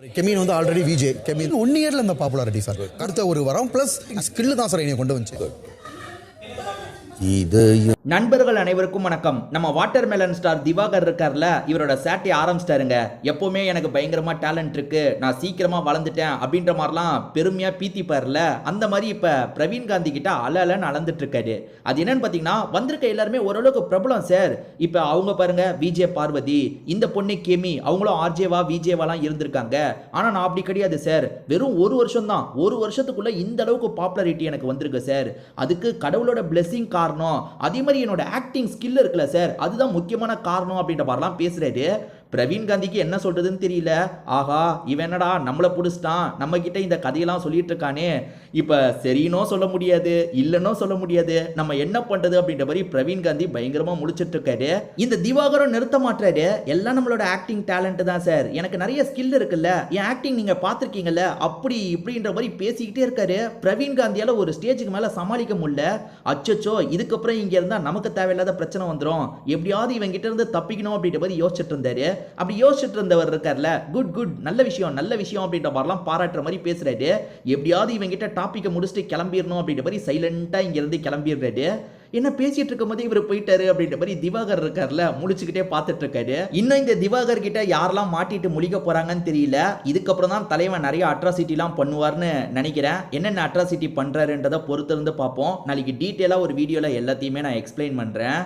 கெமீன் வந்து already VJ கெமீன் one இயர்ல இந்த பாப்புலாரிட்டி சார் அடுத்த ஒரு வரம். ப்ளஸ் ஸ்கில் தான் சார் என்னை கொண்டு வந்துச்சு. நண்பர்கள் அனைவருக்கும் வணக்கம். நம்ம வாட்டர் மெலன் ஸ்டார் திவாகர் இருக்கார்ல இவரோட சேட்டை ஆரம்பிச்சிட்டாருங்க. எப்பவுமே எனக்கு பயங்கரமா டேலண்ட் இருக்கு. நான் சீக்கிரமா வளர்ந்துட்டேன் அப்படின்ற மாதிரிலாம் பெருமையா பீத்திப்பார்ல. அந்த மாதிரி இப்ப பிரவீன் காந்தி கிட்ட அல அலன்னு அளந்துட்டு இருக்காரு. அது என்னன்னு பாத்தீங்கன்னா வந்திருக்க எல்லாருமே ஓரளவுக்கு பிரபலம் சார். இப்ப அவங்க பாருங்க விஜே பார்வதி இந்த பொண்ணு கேமி அவங்களும் ஆர்ஜேவா விஜேவாலாம் இருந்திருக்காங்க. ஆனா நான் அப்படி கிடையாது சார். வெறும் ஒரு வருஷம் தான் ஒரு வருஷத்துக்குள்ள இந்த அளவுக்கு பாப்புலாரிட்டி எனக்கு வந்திருக்கு சார். அதுக்கு கடவுளோட பிளெஸிங் காரணம் அதே மாதிரி என்னோட ஆக்டிங் ஸ்கில் இருக்குல்ல சார் அதுதான் முக்கியமான காரணம் அப்படின்ற மாதிரிலாம் பேசுறாரு. பிரவீன் காந்திக்கு என்ன சொல்றதுன்னு தெரியல. ஆஹா இவன் என்னடா நம்மளை பிடிச்சிட்டான். நம்ம கிட்ட இந்த கதையெல்லாம் சொல்லிட்டு இருக்கானே. இப்ப சரினோ சொல்ல முடியாது இல்லைன்னோ சொல்ல முடியாது. நம்ம என்ன பண்றது அப்படின்ற மாதிரி பிரவீன் காந்தி பயங்கரமா முழிச்சிட்டு இருக்காரு. இந்த திவாகரம் நிறுத்த மாட்டாரு. எல்லாம் நம்மளோட ஆக்டிங் டேலண்ட் தான் சார் எனக்கு நிறைய ஸ்கில் இருக்குல்ல. என் ஆக்டிங் நீங்க பார்த்துருக்கீங்கல்ல? அப்படி இப்படின்ற மாதிரி பேசிக்கிட்டே இருக்காரு. பிரவீன் காந்தியால ஒரு ஸ்டேஜுக்கு மேல சமாளிக்க முடியல. அச்சச்சோ இதுக்கப்புறம் இங்க இருந்தா நமக்கு தேவையில்லாத பிரச்சனை வந்துடும் எப்படியாவது இவன் கிட்ட இருந்து தப்பிக்கணும் அப்படின்ற மாதிரி யோசிச்சுட்டு இருந்தாரு. அப்படி யோசிச்சுட்டு இருந்தவர் இருக்கார்ல. குட் குட் நல்ல விஷயம் நல்ல விஷயம் அப்படின்ற மாதிரிலாம் பாராட்டுற மாதிரி பேசுறாரு. எப்படியாவது இவங்கிட்ட டாப்பிக்கை முடிச்சுட்டு கிளம்பிடணும் அப்படின்ற மாதிரி சைலண்டா இங்கேருந்து கிளம்பிடுறாரு என்ன பேசிட்டு இருக்கும் போது இவர் போயிட்டாரு அப்படின்ற மாதிரி திவாகர் இருக்கார்ல முழிச்சுக்கிட்டே பார்த்துட்டு இருக்காரு இன்னும் இந்த திவாகர் கிட்ட யாரெல்லாம் மாட்டிட்டு முழிக்க போறாங்கன்னு தெரியல. இதுக்கப்புறம் தான் தலைவன் நிறைய அட்ராசிட்டிலாம் பண்ணுவார்னு நினைக்கிறேன். என்னென்ன அட்ராசிட்டி பண்றாருன்றதை பொறுத்திருந்து பார்ப்போம். நாளைக்கு டீட்டெயிலாக ஒரு வீடியோல எல்லாத்தையுமே நான் எக்ஸ்பிளைன் பண்றேன்.